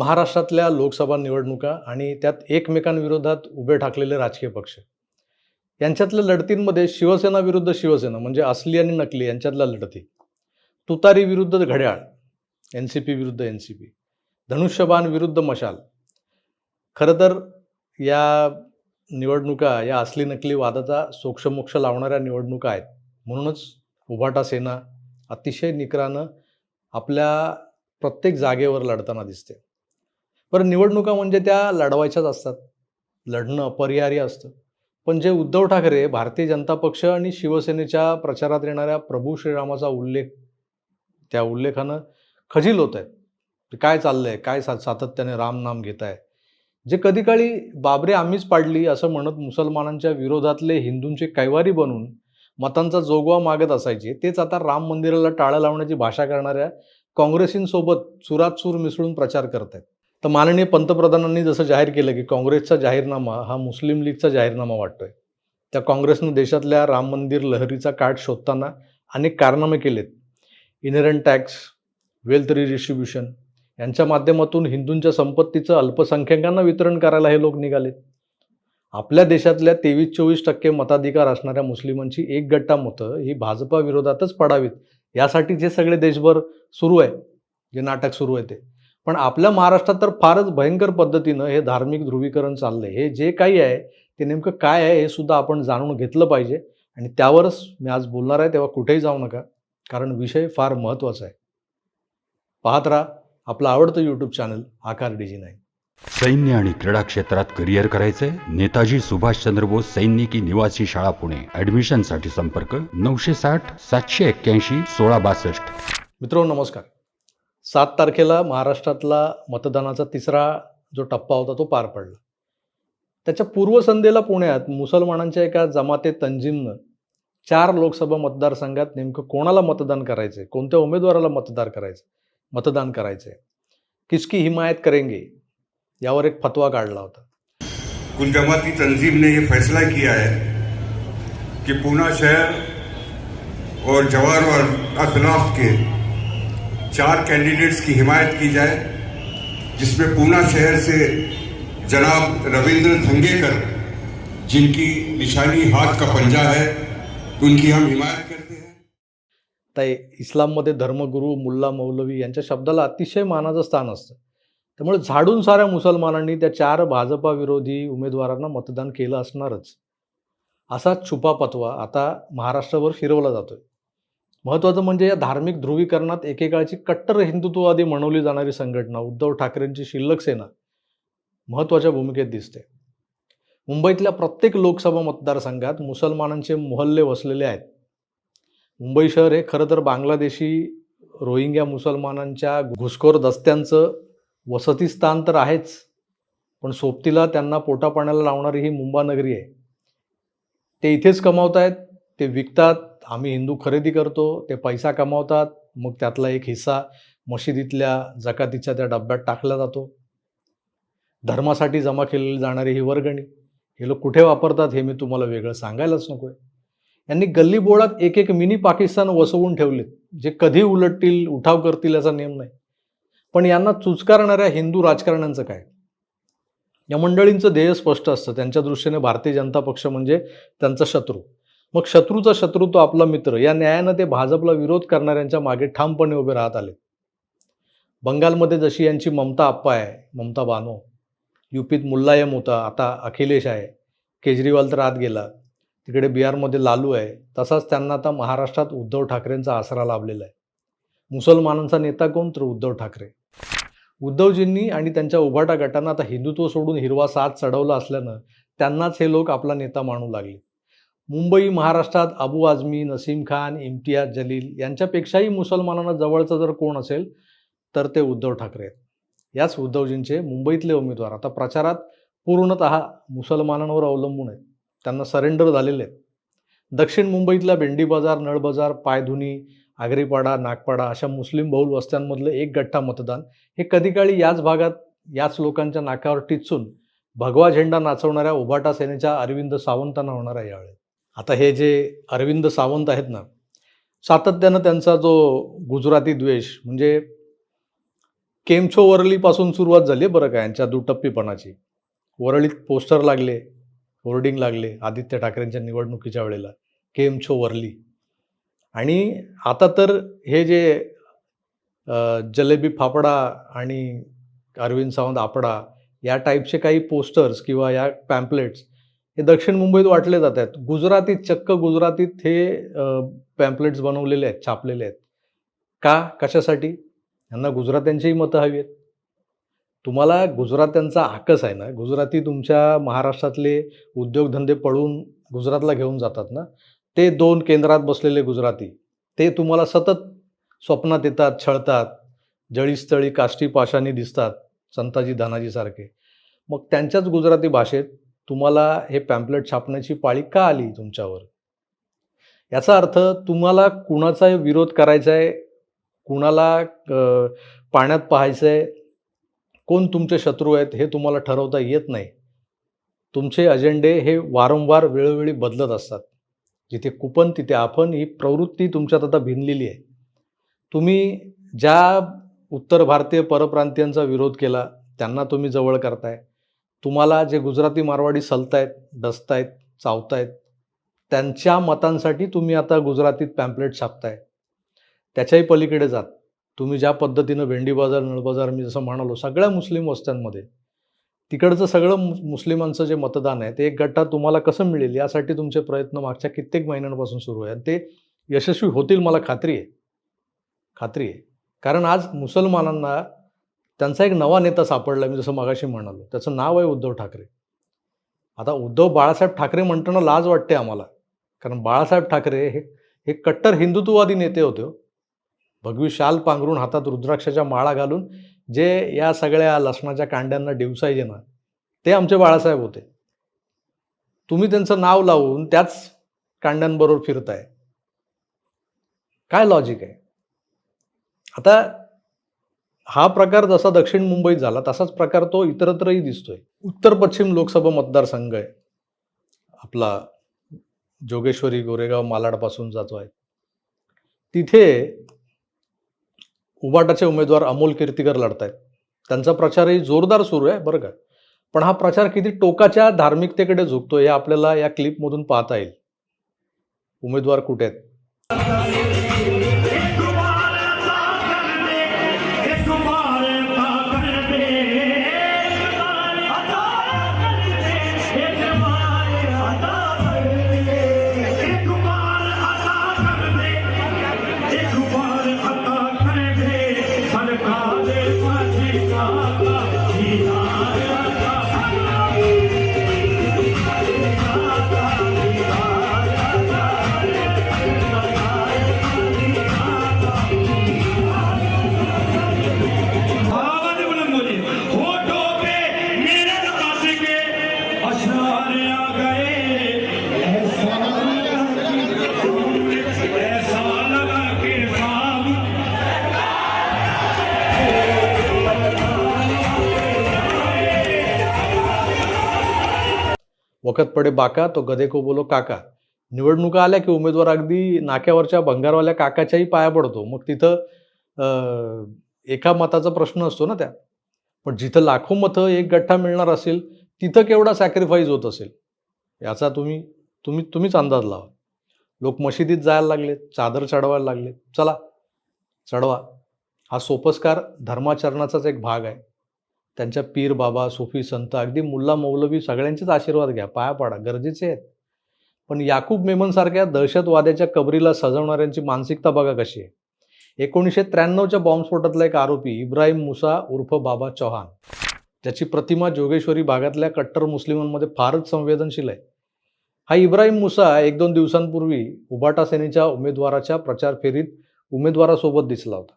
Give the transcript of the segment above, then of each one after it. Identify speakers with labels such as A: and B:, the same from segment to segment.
A: महाराष्ट्रातल्या लोकसभा निवडणुका आणि त्यात एकमेकांविरोधात उभे ठाकलेले राजकीय पक्ष. यांच्यातल्या लढतींमध्ये शिवसेना विरुद्ध शिवसेना म्हणजे असली आणि नकली यांच्यातल्या लढती. तुतारी विरुद्ध घड्याळ एन सी पी विरुद्ध एन सी पी धनुष्यबाण विरुद्ध मशाल. खरं तर या निवडणुका या असली नकली वादाचा सोक्षमोक्ष लावणाऱ्या निवडणुका आहेत. म्हणूनच उभाटा सेना अतिशय निकरानं आपल्या प्रत्येक जागेवर लढताना दिसते. बरं निवडणुका म्हणजे त्या लढवायच्याच असतात. लढणं अपरिहार्य असतं. पण जे उद्धव ठाकरे भारतीय जनता पक्ष आणि शिवसेनेच्या प्रचारात येणाऱ्या प्रभू श्रीरामाचा उल्लेख त्या उल्लेखानं खजील होत आहेत. काय चाललंय काय सा सातत्याने रामनाम घेत आहे जे कधी काळी बाबरे आम्हीच पाडली असं म्हणत मुसलमानांच्या विरोधातले हिंदूंचे कैवारी बनून मतांचा जोगवा मागत असायचे तेच आता राम मंदिराला टाळं लावण्याची भाषा करणाऱ्या काँग्रेसींसोबत चुरात चूर मिसळून प्रचार करत आहेत तर माननीय पंतप्रधानांनी जसं जाहीर केलं की काँग्रेसचा जाहीरनामा हा मुस्लिम लीगचा जाहीरनामा वाटतोय. त्या काँग्रेसनं देशातल्या राम मंदिर लहरीचा काठ शोधताना अनेक कारनामे केलेत. इनरंट टॅक्स वेल्थ रिडिस्ट्रीब्युशन यांच्या माध्यमातून हिंदूंच्या संपत्तीचं अल्पसंख्याकांना वितरण करायला हे लोक निघालेत. आपल्या देशातल्या तेवीस चोवीस टक्के मताधिकार असणाऱ्या मुस्लिमांची एक गट्टा मतं ही भाजपा विरोधातच पडावीत. यासाठी जे सगळे देशभर सुरू आहे. जे नाटक सुरू आहे ते. पण आपल्या महाराष्ट्रात तर फारच भयंकर पद्धतीनं हे धार्मिक ध्रुवीकरण चाललंय. हे जे काही आहे ते नेमकं काय आहे हे सुद्धा आपण जाणून घेतलं पाहिजे. आणि त्यावरच मी आज बोलणार आहे तेव्हा कुठेही जाऊ नका. कारण विषय फार महत्त्वाचा आहे. पाहत राहा आपलं आवडतं YouTube channel Aakar DG nine.
B: सैन्य आणि क्रीडा क्षेत्रात करिअर करायचंय? नेताजी सुभाषचंद्र बोस सैनिकी निवासी शाळा पुणे. ऍडमिशनसाठी संपर्क नऊशे साठ सातशे एक्क्याऐंशी सोळा बासष्ट.
A: मित्रांनो नमस्कार. सात तारखेला महाराष्ट्रातला मतदानाचा तिसरा जो टप्पा होता तो पार पडला. त्याच्या पूर्वसंध्येला पुण्यात मुसलमानांच्या एका जमाते तंजीमनं चार लोकसभा मतदारसंघात नेमकं कोणाला मतदान करायचंय? कोणत्या उमेदवाराला मतदार करायचं मतदान करायचे किसकी हिमायत करेंगे यावर एक फतवा काढला होता.
C: कुल जमाती तंजीम ने ये फैसला किया है कि पूना शहर और जवार और के चार कैंडिडेट्स की हिमायत की जाए जिसमें पूना शहर से जनाब रविंद्र धंगेकर जिनकी निशानी हाथ का पंजा है उनकी हम हिमायत करते हैं।
A: आता इस्लाममध्ये धर्मगुरू मुल्ला मौलवी यांच्या शब्दाला अतिशय मानाचं स्थान असतं. त्यामुळे झाडून साऱ्या मुसलमानांनी त्या चार भाजपा विरोधी उमेदवारांना मतदान केलं असणारच. असा छुपा पतवा आता महाराष्ट्रभर फिरवला जातोय. महत्त्वाचं म्हणजे या धार्मिक ध्रुवीकरणात एकेकाळची कट्टर हिंदुत्ववादी म्हणवली जाणारी संघटना उद्धव ठाकरेंची शिल्लक सेना महत्त्वाच्या भूमिकेत दिसते. मुंबईतल्या प्रत्येक लोकसभा मतदारसंघात मुसलमानांचे मोहल्ले वसलेले आहेत. मुंबई शहर हे खरं तर बांगलादेशी रोहिंग्या मुसलमानांच्या घुसखोर दस्त्यांचं वसतिस्थान तर आहेच पण सोबतीला त्यांना पोटापाण्याला लावणारी ही मुंबा नगरी आहे. ते इथेच कमावत आहेत ते विकतात आम्ही हिंदू खरेदी करतो ते पैसा कमावतात मग त्यातला एक हिस्सा मशिदीतल्या जकातीच्या त्या डब्यात टाकला जातो. धर्मासाठी जमा केलेली जाणारी ही वर्गणी हे लोक कुठे वापरतात हे मी तुम्हाला वेगळं सांगायलाच नको आहे यांनी गल्ली बोळात एक एक मिनी पाकिस्तान वसवून ठेवलेत जे कधी उलटतील उठाव करतील याचा नियम नाही. पण यांना चुचकारणाऱ्या हिंदू राजकारण्यांचं काय? या मंडळींचं ध्येय स्पष्ट असतं. त्यांच्या दृष्टीने भारतीय जनता पक्ष म्हणजे त्यांचा शत्रू. मग शत्रूचा शत्रू तो आपला मित्र. या न्यायानं ते भाजपला विरोध करणाऱ्यांच्या मागे ठामपणे उभे राहत आले. बंगालमध्ये जशी यांची ममता आप्पा आहे ममता बानो युपीत मुल्लायम होता आता अखिलेश आहे केजरीवाल तर आत गेला तिकडे बिहारमध्ये लालू आहे तसाच त्यांना आता महाराष्ट्रात उद्धव ठाकरेंचा आसरा लाभलेला आहे. मुसलमानांचा नेता कोण तर उद्धव ठाकरे. उद्धवजींनी आणि त्यांच्या उभाटा गटांना आता हिंदुत्व सोडून हिरवा साथ चढवला असल्यानं त्यांनाच हे लोक आपला नेता मानू लागले. मुंबई महाराष्ट्रात अबू आझमी नसीम खान इम्तियाज जलील यांच्यापेक्षाही मुसलमानांना जवळचं जर कोण असेल तर ते उद्धव ठाकरे आहेत. याच उद्धवजींचे मुंबईतले उमेदवार आता प्रचारात पूर्णत मुसलमानांवर अवलंबून आहेत. त्यांना सरेंडर झालेले आहेत. दक्षिण मुंबईतल्या भेंडी बाजार नळ बाजार पायधुनी आगरीपाडा नागपाडा अशा मुस्लिम बहुल वस्त्यांमधलं एक गट्टा मतदान हे कधीकाळी याच भागात याच लोकांच्या नाकावर टिचून भगवा झेंडा नाचवणाऱ्या उभाटा सेनेच्या अरविंद सावंतांना होणार आहे यावेळी. आता हे जे अरविंद सावंत आहेत ना सातत्यानं त्यांचा जो गुजराती द्वेष म्हणजे केमछो वरळीपासून सुरुवात झाली आहे बरं का यांच्या दुटप्पीपणाची. वरळीत पोस्टर लागले होर्डिंग लागले आदित्य ठाकरेंच्या निवडणुकीच्या वेळेला केमछो वरली आणि आता तर हे जे जलेबी फाफडा आणि अरविंद सावंत आपडा या टाईपचे काही पोस्टर्स किंवा या पॅम्पलेट्स हे दक्षिण मुंबईत वाटले जात आहेत. गुजरातीत चक्क गुजरातीत हे पॅम्पलेट्स बनवलेले आहेत छापलेले आहेत. का? कशासाठी? यांना गुजरात्यांचीही मतं हवी आहेत. तुम्हाला गुजरात्यांचा आकस आहे ना? गुजराती तुमच्या महाराष्ट्रातले उद्योगधंदे पळून गुजरातला घेऊन जातात ना? ते दोन केंद्रात बसलेले गुजराती ते तुम्हाला सतत स्वप्नात येतात छळतात. जळीस्थळी काष्टी पाशानी दिसतात संताजी धनाजीसारखे मग त्यांच्याच गुजराती भाषेत तुम्हाला हे पॅम्पलेट छापण्याची पाळी का आली तुमच्यावर? याचा अर्थ तुम्हाला कुणाचा विरोध करायचा आहे कुणाला पाण्यात पाहायचं आहे कोण तुमचे शत्रू आहेत हे तुम्हाला ठरवता येत नाही. तुमचे अजेंडे हे वारंवार वेळोवेळी बदलत असतात. जिथे कुपन तिथे आपण ही प्रवृत्ती तुमच्यात आता भिनलेली आहे. तुम्ही ज्या उत्तर भारतीय परप्रांतीयांचा विरोध केला त्यांना तुम्ही जवळ करताय. तुम्हाला जे गुजराती मारवाडी सलतायत डसतायत चावतायत त्यांच्या मतांसाठी तुम्ही आता गुजरातीत पॅम्पलेट छापताय. त्याच्याही पलीकडे जात. तुम्ही ज्या पद्धतीनं भेंडी बाजार नळ बाजार मी जसं म्हणालो सगळ्या मुस्लिम वस्त्यांमध्ये तिकडचं सगळं मु- मुस्लिमांचं जे मतदान आहे ते एक गट्टा तुम्हाला कसं मिळेल यासाठी तुमचे प्रयत्न मागच्या कित्येक महिन्यांपासून सुरू आहे. आणि ते यशस्वी होतील मला खात्री आहे. खात्री आहे. कारण आज मुसलमानांना त्यांचा एक नवा नेता सापडला मी जसं मगाशी म्हणालो. त्याचं नाव आहे उद्धव ठाकरे. आता उद्धव बाळासाहेब ठाकरे म्हणताना लाज वाटते आम्हाला. कारण बाळासाहेब ठाकरे हे हे कट्टर हिंदुत्ववादी नेते होते हो. भगवी शाल पांघरून हातात रुद्राक्षाच्या माळा घालून जे या सगळ्या लसणाच्या कांड्यांना डिवसायचे ना ते आमचे बाळासाहेब होते. तुम्ही त्यांचं नाव लावून त्याच कांड्यांबरोबर फिरताय. काय लॉजिक आहे? आता हा प्रकार जसा दक्षिण मुंबईत झाला तसाच प्रकार तो इतरत्रही दिसतोय. उत्तर पश्चिम लोकसभा मतदारसंघ आहे. आपला जोगेश्वरी गोरेगाव मालाडपासून जातो आहे. तिथे उबाटाचे उमेदवार अमोल कीर्तीकर लढत आहेत त्यांचा प्रचारही जोरदार सुरू आहे बरं का. पण हा प्रचार किती टोकाच्या धार्मिकतेकडे झुकतो हे आपल्याला या क्लिपमधून पाहता येईल. उमेदवार कुठे आहेत? वखत पडे बाका तो गदे को बोलो काका. निवडणुका आल्या की उमेदवार अगदी नाक्यावरच्या भंगारवाल्या काकाच्याही पाया पडतो. मग तिथं एका मताचा प्रश्न असतो ना त्या. पण जिथं लाखो मतं एक गठ्ठा मिळणार असेल तिथं केवढा सॅक्रिफाईस होत असेल? याचा तुम्ही तुम्ही तुम्हीच अंदाज लावा. लोक मशिदीत जायला लागलेत चादर चढवायला लागले चला चढवा. हा सोपस्कार धर्माचरणाचाच एक भाग आहे. त्यांच्या पीर बाबा सुफी संत अगदी मुल्ला मौलवी सगळ्यांचेच आशीर्वाद घ्या पाया पाडा गरजेचे आहेत. पण याकूब मेमनसारख्या दहशतवाद्याच्या कबरीला सजवणाऱ्यांची मानसिकता बघा कशी आहे. एकोणीसशे त्र्याण्णवच्या बॉम्बस्फोटातला एक आरोपी इब्राहिम मुसा उर्फ बाबा चौहान. ज्याची प्रतिमा जोगेश्वरी भागातल्या कट्टर मुस्लिमांमध्ये फारच संवेदनशील आहे. हा इब्राहिम मुसा एक दोन दिवसांपूर्वी उबाटा सेनेच्या उमेदवाराच्या प्रचार फेरीत उमेदवारासोबत दिसला होता.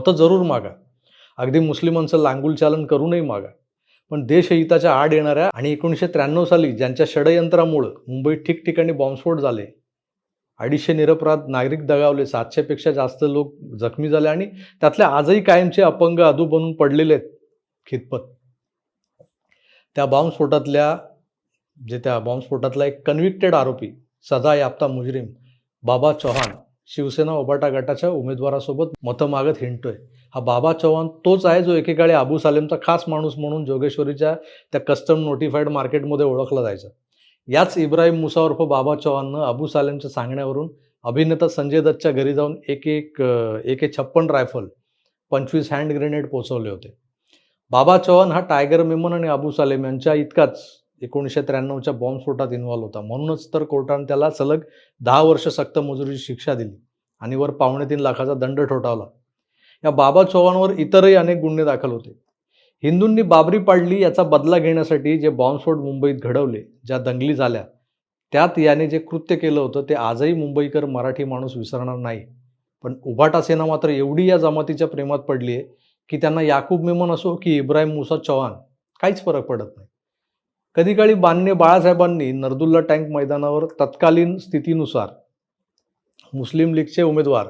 A: मतं जरूर मागा. अगदी मुस्लिमांचं लांगुल चालन करूनही मागा. पण देशहिताच्या आड येणाऱ्या आणि एकोणीसशे त्र्याण्णव साली ज्यांच्या षडयंत्रामुळं मुंबईत ठिकठिकाणी बॉम्बस्फोट झाले अडीचशे निरपराध नागरिक दगावले सातशेपेक्षा जास्त लोक जखमी झाले आणि त्यातल्या आजही कायमचे अपंग अधू बनून पडलेले आहेत खितपत. त्या बॉम्बस्फोटातल्या जे त्या बॉम्बस्फोटातला एक कन्व्हिक्टेड आरोपी सजा याप्ता मुजरीम बाबा चौहान शिवसेना उबाटा गटाच्या उमेदवारासोबत मतं मागत हिंडतोय. हा बाबा चव्हाण तोच आहे जो एकेकाळी अबू सालेमचा खास माणूस म्हणून जोगेश्वरीच्या त्या कस्टम नोटिफाईड मार्केटमध्ये ओळखला जायचा. याच इब्राहिम मुसा उर्फ बाबा चव्हाणनं अबू सालेमच्या सांगण्यावरून अभिनेता संजय दत्तच्या घरी जाऊन एक एक एक एक छप्पन रायफल पंचवीस हँड ग्रेनेड पोचवले होते. बाबा चव्हाण हा टायगर मेमन आणि अबू सालेम यांच्या इतकाच एकोणीसशे त्र्याण्णवच्या बॉम्बस्फोटात इन्व्हॉल्व होता. म्हणूनच तर कोर्टाने त्याला सलग दहा वर्ष सक्त मजुरीची शिक्षा दिली आणि वर पावणे तीन लाखाचा दंड ठोठावला. या बाबा चव्हाणवर इतरही अनेक गुन्हे दाखल होते. हिंदूंनी बाबरी पाडली याचा बदला घेण्यासाठी जे बॉम्बस्फोट मुंबईत घडवले ज्या दंगली झाल्या त्यात याने जे कृत्य केलं होतं ते आजही मुंबईकर मराठी माणूस विसरणार नाही. पण उभाटा सेना मात्र एवढी या जमातीच्या प्रेमात पडली आहे की त्यांना याकूब मेमन असो की इब्राहिम मुसा चव्हाण काहीच फरक पडत नाही. कधी काळी बान्य बाळासाहेबांनी नरदुल्ला टँक मैदानावर तत्कालीन स्थितीनुसार मुस्लिम लीगचे उमेदवार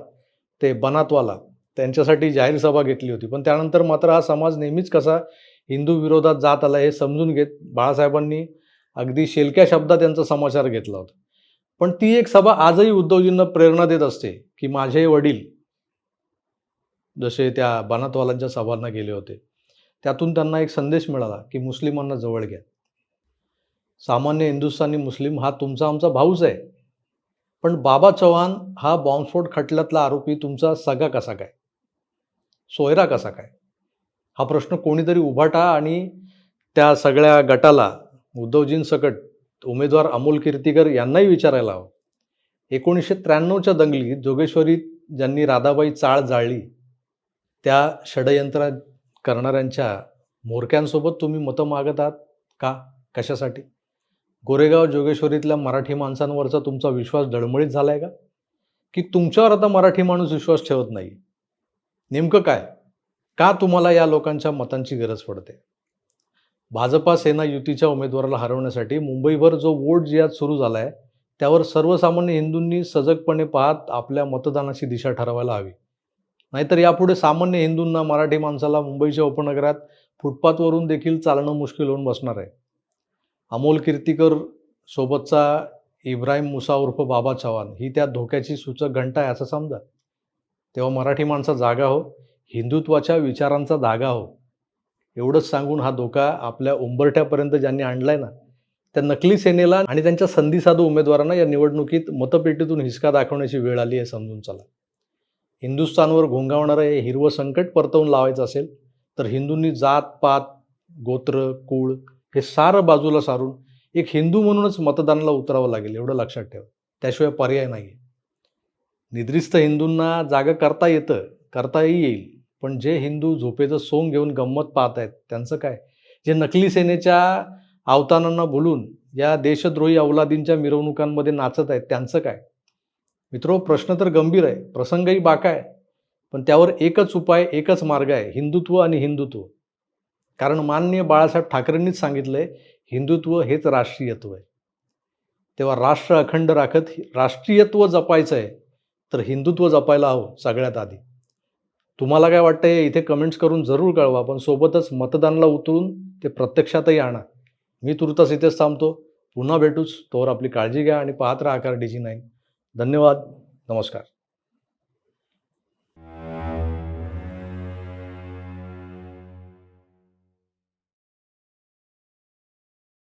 A: ते बनातवाला त्यांच्यासाठी जाहीर सभा घेतली होती. पण त्यानंतर मात्र हा समाज नेहमीच कसा हिंदू विरोधात जात आला हे समजून घेत बाळासाहेबांनी अगदी शेलक्या शब्दात त्यांचा समाचार घेतला होता. पण ती एक सभा आजही उद्धवजींना प्रेरणा देत असते की माझे वडील जसे त्या बनातवालांच्या सभांना गेले होते त्यातून त्यांना एक संदेश मिळाला की मुस्लिमांना जवळ घ्या. सामान्य हिंदुस्थानी मुस्लिम हा तुमचा आमचा भाऊच आहे. पण बाबा चव्हाण हा बॉम्बस्फोट खटल्यातला आरोपी तुमचा सगा कसा काय? सोयरा कसा काय? हा प्रश्न कोणीतरी उभाटा आणि त्या सगळ्या गटाला उद्धवजींसकट उमेदवार अमोल कीर्तीकर यांनाही विचारायला हवं. एकोणीसशे त्र्याण्णवच्या दंगलीत जोगेश्वरीत ज्यांनी राधाबाई चाळ जाळली त्या षडयंत्र करणाऱ्यांच्या म्होरक्यांसोबत तुम्ही मतं मागत आहात का? कशासाठी? गोरेगाव जोगेश्वरीतल्या मराठी माणसांवरचा तुमचा विश्वास डळमळीत झालाय का? की तुमच्यावर आता मराठी माणूस विश्वास ठेवत नाही? नेमकं काय? का तुम्हाला या लोकांच्या मतांची गरज पडते? भाजपा सेना युतीच्या उमेदवाराला हरवण्यासाठी मुंबईभर जो वोट जिहाद सुरू झाला आहे त्यावर सर्वसामान्य हिंदूंनी सजगपणे पाहत आपल्या मतदानाची दिशा ठरवायला हवी. नाहीतर यापुढे सामान्य हिंदूंना मराठी माणसाला मुंबईच्या उपनगरात फुटपाथवरून देखील चालणं मुश्किल होऊन बसणार आहे. अमोल कीर्तीकर सोबतचा इब्राहिम मुसा उर्फ बाबा चव्हाण ही त्या धोक्याची सूचक घंटा आहे असं समजा. तेव्हा मराठी माणसा जागा हो हिंदुत्वाच्या विचारांचा धागा हो. एवढंच सांगून हा धोका आपल्या उंबरठ्यापर्यंत ज्यांनी आणलाय ना त्या नकली सेनेला आणि त्यांच्या संधीसाधू उमेदवारांना या निवडणुकीत मतपेटीतून हिसका दाखवण्याची वेळ आली आहे समजून चला. हिंदुस्थानवर घोंगावणारं हे हिरवं संकट परतवून लावायचं असेल तर हिंदूंनी जात पात गोत्र कुळ हे सारं बाजूला सारून एक हिंदू म्हणूनच मतदानाला उतरावं लागेल एवढं लक्षात ठेवा. त्याशिवाय पर्याय नाही निद्रिस्त हिंदूंना जागा करता येतं करताही येईल. पण जे हिंदू झोपेचं सोंग घेऊन गंमत पाहत आहेत त्यांचं काय? जे नकली सेनेच्या अवतानांना भुलून या देशद्रोही अवलादींच्या मिरवणुकांमध्ये नाचत आहेत त्यांचं काय? मित्रो प्रश्न तर गंभीर आहे प्रसंगही बाका आहे. पण त्यावर एकच उपाय एकच मार्ग आहे हिंदुत्व आणि हिंदुत्व. कारण माननीय बाळासाहेब ठाकरेंनीच सांगितलंय हिंदुत्व हेच राष्ट्रीयत्व आहे. तेव्हा राष्ट्र अखंड राखत राष्ट्रीयत्व जपायचं आहे तर हिंदुत्व जपायला हवं सगळ्यात आधी. तुम्हाला काय वाटतंय इथे कमेंट्स करून जरूर कळवा पण सोबतच मतदानाला उतरून ते प्रत्यक्षातही आणा. मी तुर्तास इथेच थांबतो. पुन्हा भेटूच तोवर आपली काळजी घ्या आणि पाहत राहा आकार डीजी नाईन धन्यवाद. नमस्कार.